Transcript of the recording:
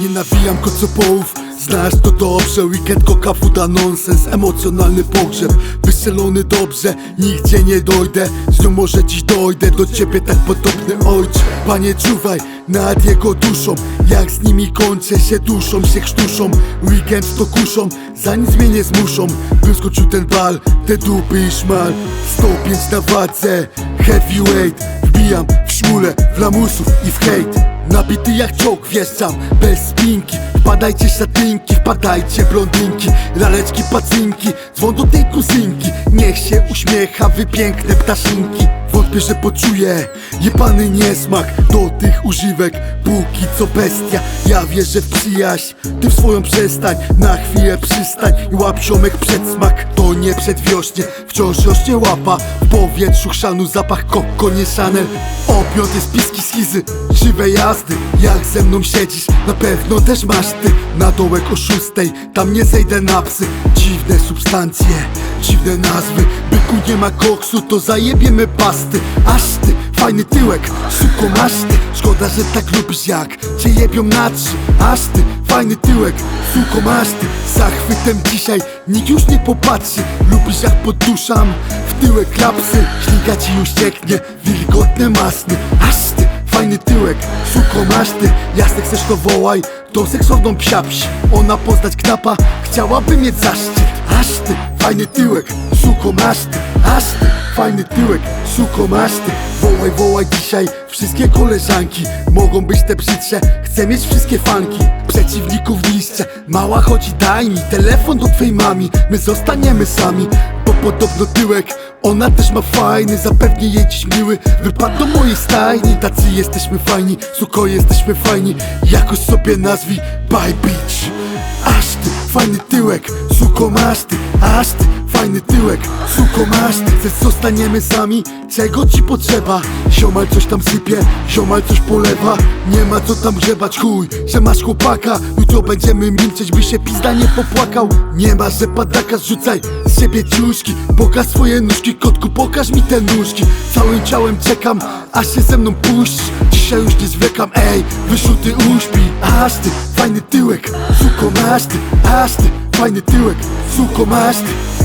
Nie nawijam kocopołów. Znasz to dobrze, weekend koka, fuda, nonsens. Emocjonalny pogrzeb, wystrzelony dobrze. Nigdzie nie dojdę, z nią może dziś dojdę. Do ciebie tak podobny ojcze Panie czuwaj nad jego duszą. Jak z nimi kończę się duszą, się krztuszą Weekend to kuszą, za nic mnie nie zmuszą. Bym skoczył ten bal, te dupy i szmal. 105 na wadze, heavyweight. Wbijam w szmule, w lamusów i w hejt Nabity jak czołg wjeżdżam, bez spinki. Wpadajcie szatynki, wpadajcie blondynki. Laleczki, pacynki, dzwon do tej kuzynki. Niech się uśmiecha, wypiękne ptaszynki Wątpię, że poczuję jebany niesmak Do tych używek, póki co bestia Ja wierzę w przyjaźń, ty w swoją przestań Na chwilę przystań i łap ziomek przedsmak To nie przedwiośnie, wciąż rośnie łapa. W powietrzu chrzanu zapach kokko, nie Chanel Opiąte spiski schizy, żywe jazdy. Jak ze mną siedzisz, na pewno też masz ty. Na dołek o szóstej, tam nie zejdę na psy. Dziwne substancje, dziwne nazwy. Byku nie ma koksu, to zajebiemy pasty. Aż ty, fajny tyłek, suko masz ty. Szkoda, że tak lubisz jak cię jebią na trzy. Aż ty, fajny tyłek, suko masz ty. Zachwytem dzisiaj nikt już nie popatrzy. Lubisz jak poduszam w tyłek klapsy. Śliga ci już cieknie, wilgotne masny. Aż ty, fajny tyłek, suko masz ty. Jasne chcesz to wołaj, tą seksowną psiapś. Ona poznać knapa, chciałaby mieć zaszczyt Aż ty, fajny tyłek, suko masz ty Aż ty, fajny tyłek, suko masz ty Wołaj, wołaj dzisiaj wszystkie koleżanki. Mogą być te brzydsze, chcę mieć wszystkie fanki. Przeciwników niszczę, mała chodzi daj mi Telefon do twej mami, my zostaniemy sami Bo podobno tyłek, ona też ma fajny Zapewnie jej dziś miły. Wypad do mojej stajni Tacy jesteśmy fajni, suko jesteśmy fajni. Jakoś sobie nazwij Bye Beach Aż ty, fajny tyłek, suko masz ty Aż ty, fajny tyłek, suko masz ty Chcesz zostaniemy sami, czego ci potrzeba? Ziomal coś tam sypie, ziomal coś polewa. Nie ma co tam grzebać, chuj, że masz chłopaka. Jutro będziemy milczeć, by się pizda nie popłakał. Nie ma, że padaka, zrzucaj z siebie ciuszki. Pokaż swoje nóżki, kotku, pokaż mi te nóżki. Całym ciałem czekam, aż się ze mną puścisz Dzisiaj już nie zwlekam, ej, wyszuty uśpi. Aż ty, fajny tyłek, suko masz ty Aż ty, fajny tyłek, suko masz ty